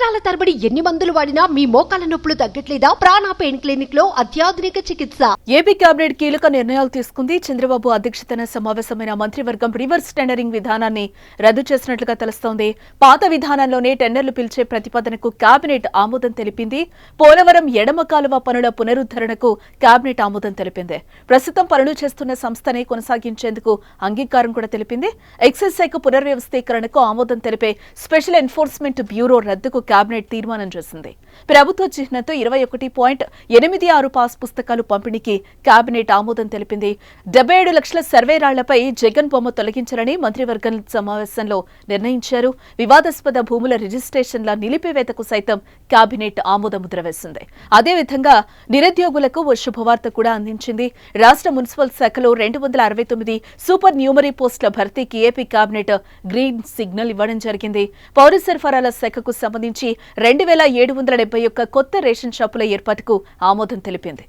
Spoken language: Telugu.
సంవత్సరాల తరబడి ఎన్ని మందులు వాడినా మీ మోకాల నొప్పులు తగ్గట్లేదా? ప్రాణ పెయిన్ క్లినిక్లో అత్యాధునిక చికిత్స. ఏపీ కేబినెట్ కీలక నిర్ణయాలు తీసుకుంది. చంద్రబాబు అధ్యక్షతన సమావేశమైన మంత్రివర్గం రివర్స్ టెండరింగ్ విధానాన్ని రద్దు చేసినట్లుగా తెలుస్తోంది. పాత విధానంలోనే టెండర్లు పిలిచే ప్రతిపాదనకు కేబినెట్ ఆమోదం తెలిపింది. పోలవరం ఎడమ కాలువ పనుల పునరుద్ధరణకు కేబినెట్ ఆమోదం తెలిపింది. ప్రస్తుతం పనులు చేస్తున్న సంస్థనే కొనసాగించేందుకు అంగీకారం కూడా తెలిపింది. ఎక్సైజ్ శాఖ పునర్వ్యవస్థీకరణకు ఆమోదం తెలిపే స్పెషల్ ఎన్ఫోర్స్మెంట్ బ్యూరో రద్దుకు కేబినెట్ తీర్మానం చేసింది. ప్రభుత్వ చిహ్నంతో ఇరవై ఒకటి పాయింట్ ఎనిమిది ఆరు పాస్ పుస్తకాలు పంపిణీకి కేబినెట్ ఆమోదం తెలిపింది. డెబ్బై ఏడు లక్షల సర్వే రాళ్ళపై జగన్ బొమ్మ తొలగించాలని మంత్రివర్గం సమావేశంలో నిర్ణయించారు. వివాదాస్పద భూముల రిజిస్ట్రేషన్ల నిలిపివేతకు సైతం కేబినెట్ ఆమోద వేసింది. అదేవిధంగా నిరుద్యోగులకు ఓ శుభవార్త కూడా అందించింది. రాష్ట్ర మున్సిపల్ శాఖలో రెండు వందల అరవై తొమ్మిది సూపర్ న్యూమరీ పోస్టుల భర్తీకి ఏపీ కేబినెట్ గ్రీన్ సిగ్నల్ ఇవ్వడం జరిగింది. పౌర సరఫరాల శాఖకు సంబంధించి రెండు వేల ఏడు వందల డెబ్బై ఒక్క కొత్త రేషన్ షాపుల ఏర్పాటుకు ఆమోదం తెలిపింది.